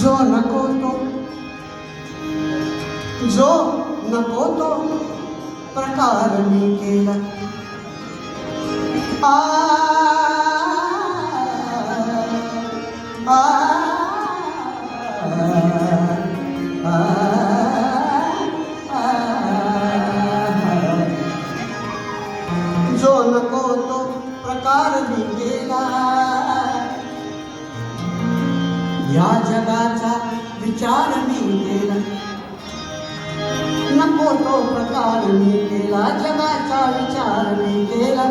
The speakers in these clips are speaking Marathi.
जो नको तो जो नको तो प्रकार या जगाचा विचार मी केला. नको तो प्रकार मी केला, जगाचा विचार मी केला.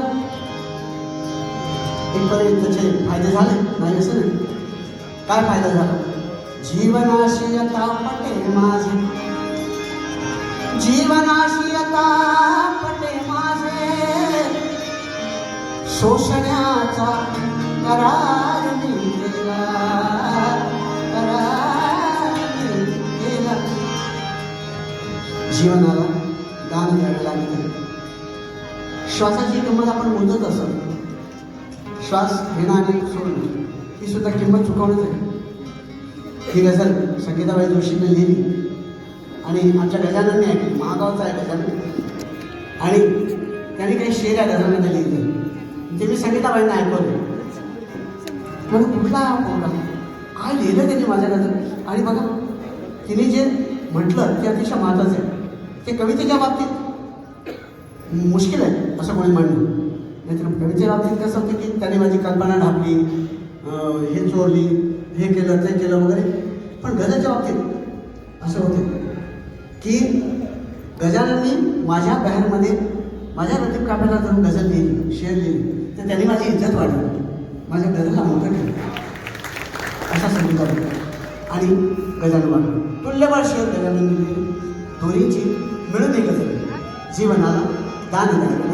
इथपर्यंतचे फ़ायदे झाले? नाही असं काय फ़ायदा झाला? जीवनाशी आता पटे माझे. जीवनाशी आता पटे माझे. शोषण्याचा करार मी केला. जीवनाला दान द्यावे लागते श्वासाची किंमत आपण मोजत असत. श्वास घेणं आणि सोडणं ही सुद्धा किंमत चुकवणंच आहे. ही गझल संगीताबाई जोशीने लिहिली. आणि आमच्या गजाननने ऐकली. महागावचा आहे गजानन आणि त्यांनी काही शेर या गजानमध्ये लिहिले. ते मी संगीताबाईंना ऐकवले. म्हणून कुठला हा काय लिहिलं त्यांनी माझ्या गजल आणि बघा तिने जे म्हटलं ते अतिशय महत्त्वाचं आहे. ते कवितेच्या बाबतीत मुश्किल आहे असं कोणी म्हणणं. नाहीतर कवितेच्या बाबतीत कसं होतं की त्याने माझी कल्पना ढापली हे चोरली हे केलं ते केलं वगैरे. पण गजाच्या बाबतीत असं होतं की गजानननी माझ्या बॅनरमध्ये माझ्या रतीब काव्याला जाऊन गझल लिहिली शेअर लिहिली. तर त्यांनी माझी इज्जत वाढली माझ्या गझलला मोठं केलं. असा संगीत आणि गजानन वाढला. तुल्यबळ शेअर गजानन लिहिली. दोन्हीची मिळून एक गझल जीवनाला दान द्यायला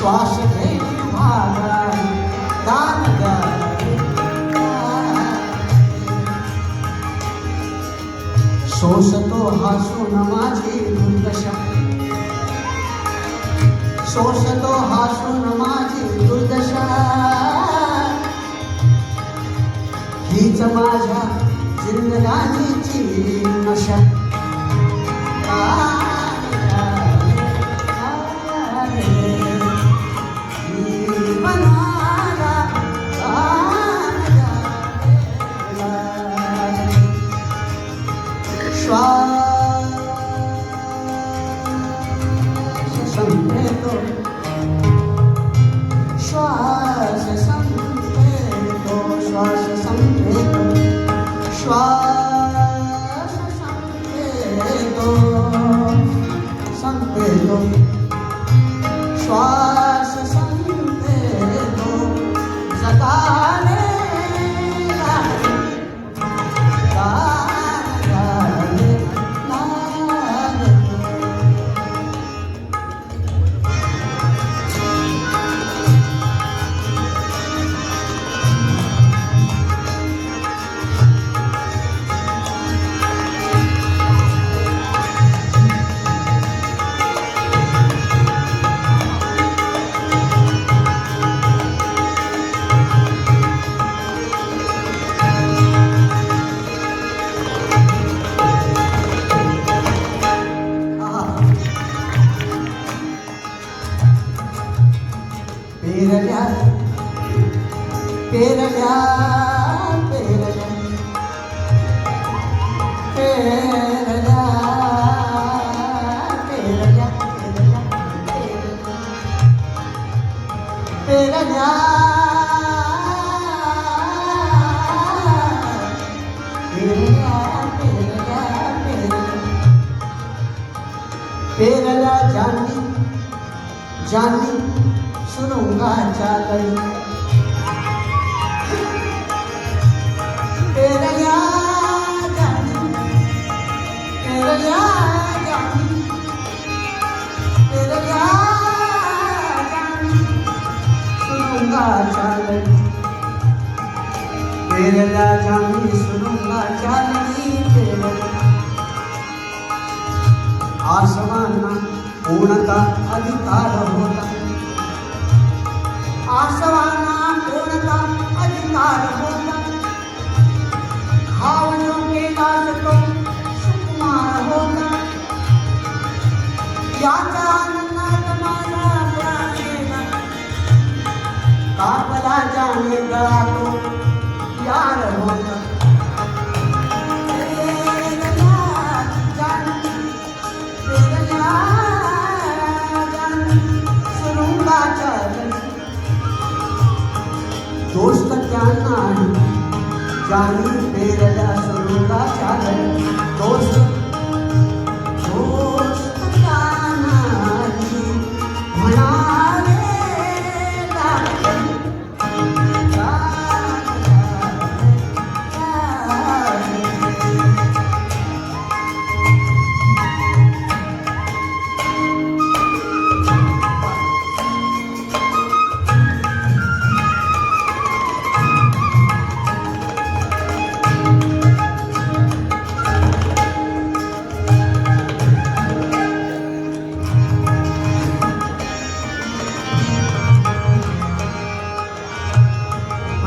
श्वास घेणे भाग आहे दान द्यावे, हसून माझी दुर्दशा। सोसतो हसून माझी दुर्दशा। हीच माझ्या जिंदगानीची नशा। श्वास पेरल्या पेरल्या पेरल्या पेरल्या पेरल्या पेरल्या पेरल्या पेरल्या जानी जानी सुरुंगाच्या गळी पेरल्या जाणी पेरल्या जाणी पेरल्या जाणी सुरुंगाच्या पूर्णता अधिकार होता. वासवाना कोणता अधिकार होता खावणू केला तो सुकुमार होता याचा आनंदात माझा प्राण कापला जाऊन गळा तो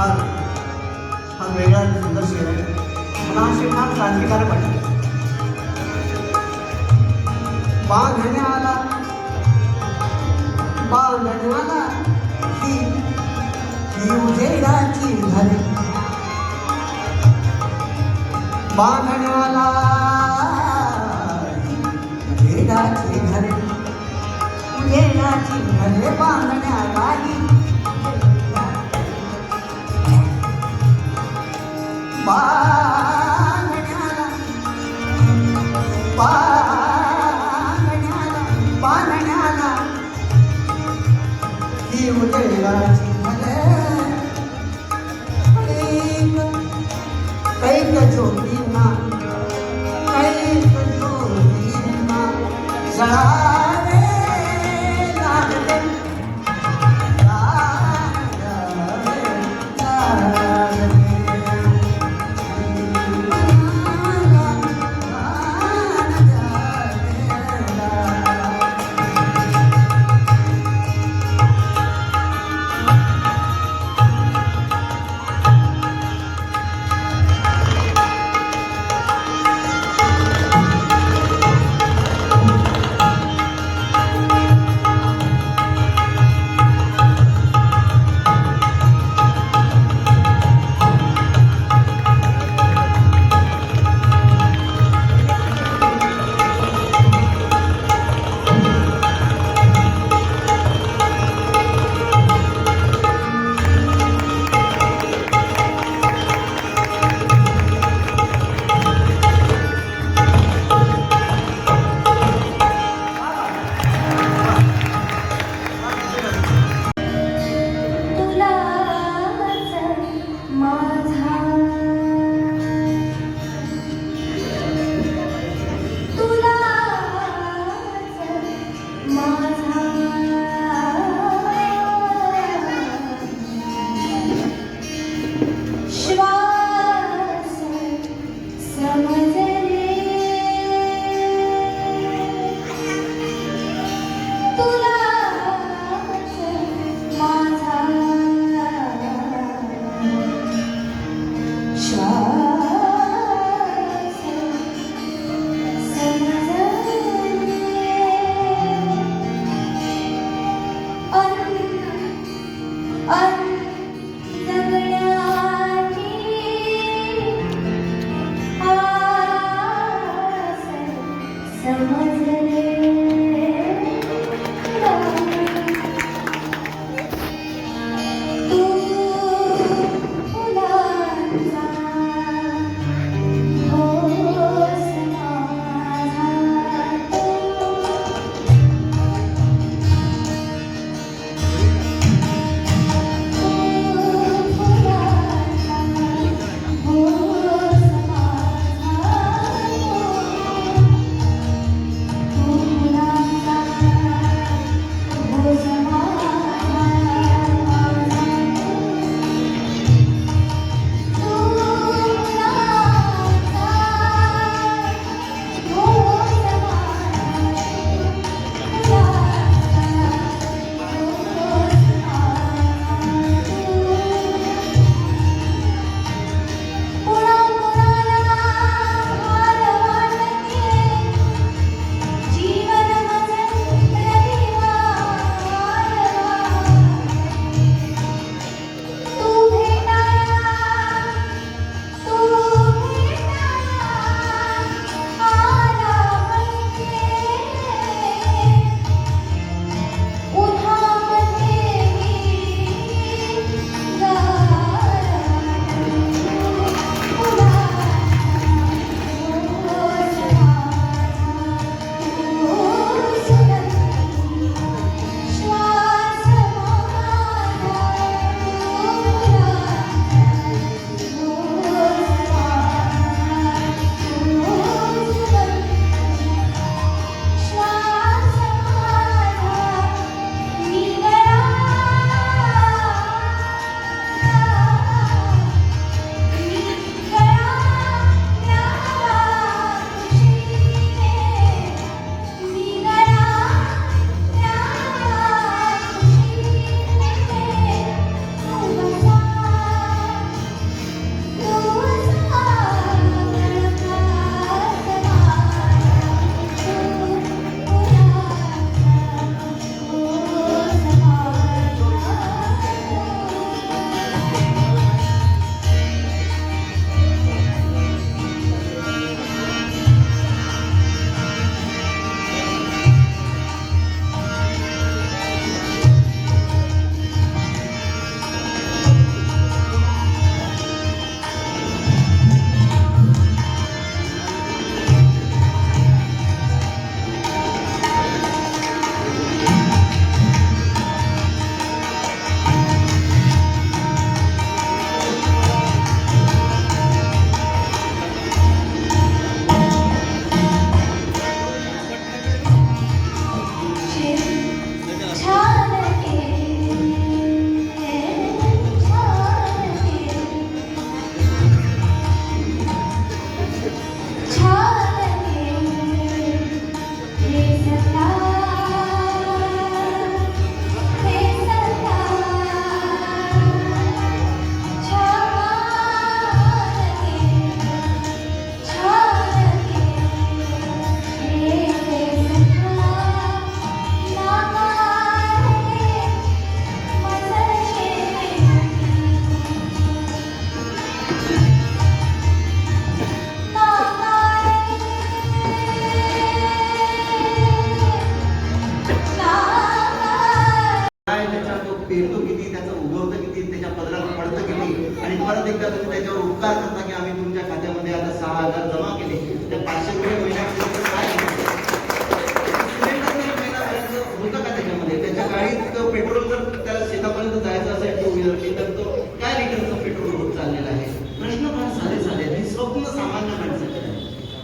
हा हा वेगळा आणि सुंदर शेर आहे मला हा शेर फार क्रांतिकारक वाटतो बांधण्याला आला ही ही उजेडाची घरे बांधण्याला उजेडाची घरे उजेडाची घरे बांधण्याला ช้า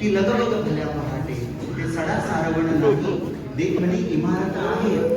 ती लगबग भल्या पहाटे. ते सडा सारवण नाही. देखणी इमारत आहे.